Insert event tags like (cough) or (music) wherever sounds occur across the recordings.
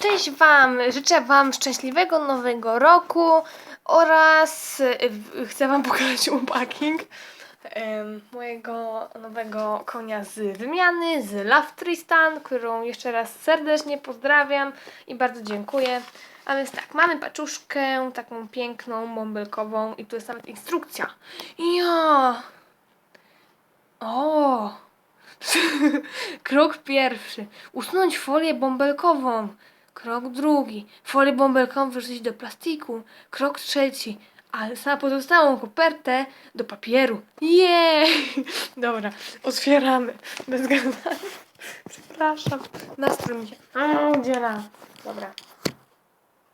Cześć Wam! Życzę Wam szczęśliwego nowego roku oraz y, chcę Wam pokazać unpacking mojego nowego konia z wymiany, z Love Tristan, którą jeszcze raz serdecznie pozdrawiam i bardzo dziękuję. A więc tak, mamy paczuszkę taką piękną, bąbelkową i tu jest nawet instrukcja. Ja! O! (laughs) Krok pierwszy. Usunąć folię bąbelkową. Krok drugi. Folię bąbelkową wyrzucić do plastiku. Krok trzeci. A za pozostałą kopertę do papieru. Jej! (laughs) Dobra, otwieramy. Bez gadania. Przepraszam. Nastrój mi się udziela. Dobra.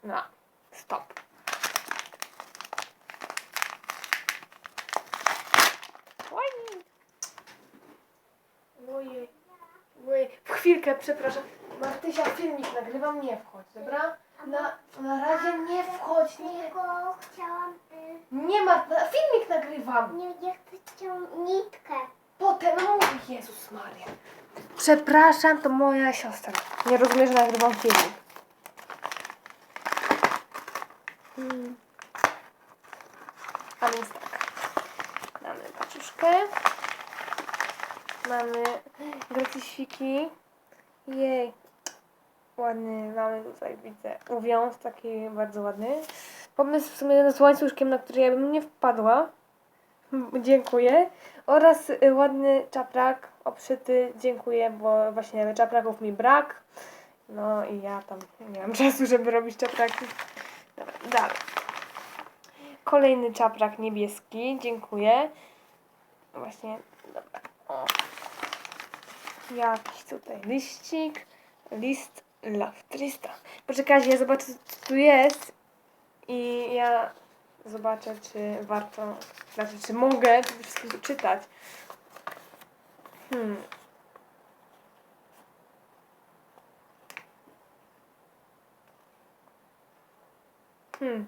No. Stop. Oj. Ojej. Ojej. W chwilkę, przepraszam. Martysia, filmik nagrywam, nie wchodź, dobra? Na, na razie nie wchodź, nie. Tylko chciałam... Y, Nie ma, na, filmik nagrywam. nie, nie chcę chciałam nitkę. Potem mówię, Jezus Maria. Przepraszam, to moja siostra. Nie rozumiem, że nagrywam filmik. Hmm. A więc tak. Mamy paczuszkę. Mamy gratisiki. Jej. Ładny, mamy tutaj, widzę, uwiąz taki bardzo ładny. Pomysł w sumie z łańcuszkiem, na który ja bym nie wpadła. (laughs) Dziękuję. Oraz y, ładny czaprak obszyty. Dziękuję, bo właśnie czapraków mi brak. No i ja tam nie mam (laughs) czasu, żeby robić czapraki. Dobra, dalej. Kolejny czaprak niebieski. Dziękuję. Właśnie, dobra. O. Jakiś tutaj liścik. List Love Tristan. Poczekajcie, ja zobaczę, co tu jest. I ja zobaczę, czy warto, znaczy, czy mogę to wszystko czytać. Hmm. Hmm.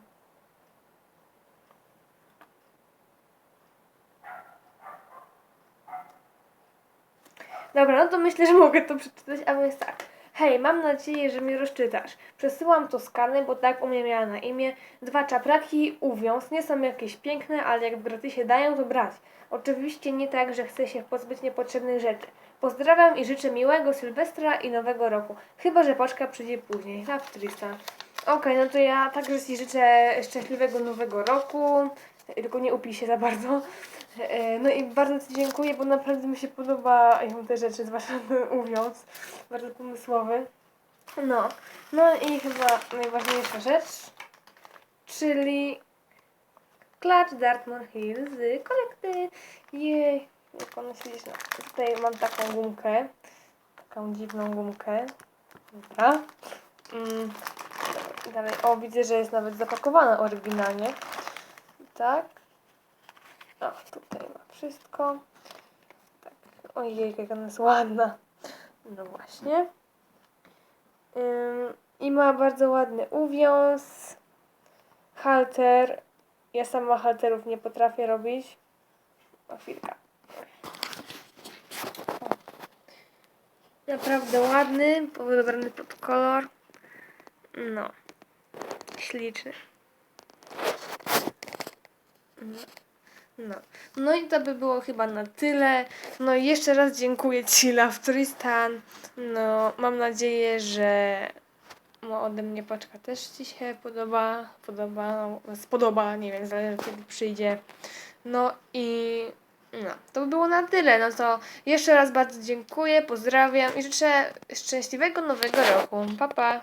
Dobra, no to myślę, że mogę to przeczytać, a więc tak. Hej, mam nadzieję, że mnie rozczytasz. Przesyłam to skany, bo tak u mnie miała na imię. Dwa czapraki uwiąz. Nie są jakieś piękne, ale jak w gratisie dają, to brać. Oczywiście nie tak, że chcę się pozbyć niepotrzebnych rzeczy. Pozdrawiam i życzę miłego Sylwestra i Nowego Roku. Chyba, że paczka przyjdzie później. Love Tristan. Okej, no to ja także Ci życzę szczęśliwego Nowego Roku. Tylko nie upij się za bardzo. E, No i bardzo Ci dziękuję, bo naprawdę mi się podobają te rzeczy, zwłaszcza ten uwiąz. Bardzo pomysłowy. No. No i chyba najważniejsza rzecz, czyli klacz Dartmoor Hill z kolekty. Jej, jak ona no, Tutaj mam taką gumkę, taką dziwną gumkę. Dobra. Mm. Dalej, o widzę, że jest nawet zapakowana oryginalnie. Tak. O, tutaj ma wszystko. Tak. Ojej, jak ona jest ładna. No właśnie. Ym, I ma bardzo ładny uwiąz. Halter. Ja sama halterów nie potrafię robić. O, chwilkę. Naprawdę ładny, dobrany pod kolor. No. Śliczny. No. No. i to by było chyba na tyle. No i jeszcze raz dziękuję Ci, Love Tristan. No, mam nadzieję, że no, ode mnie paczka też Ci się podoba. Podoba, no, spodoba, nie wiem, zależy kiedy przyjdzie. No i no, to by było na tyle. No to jeszcze raz bardzo dziękuję, pozdrawiam i życzę szczęśliwego nowego roku. Pa, pa.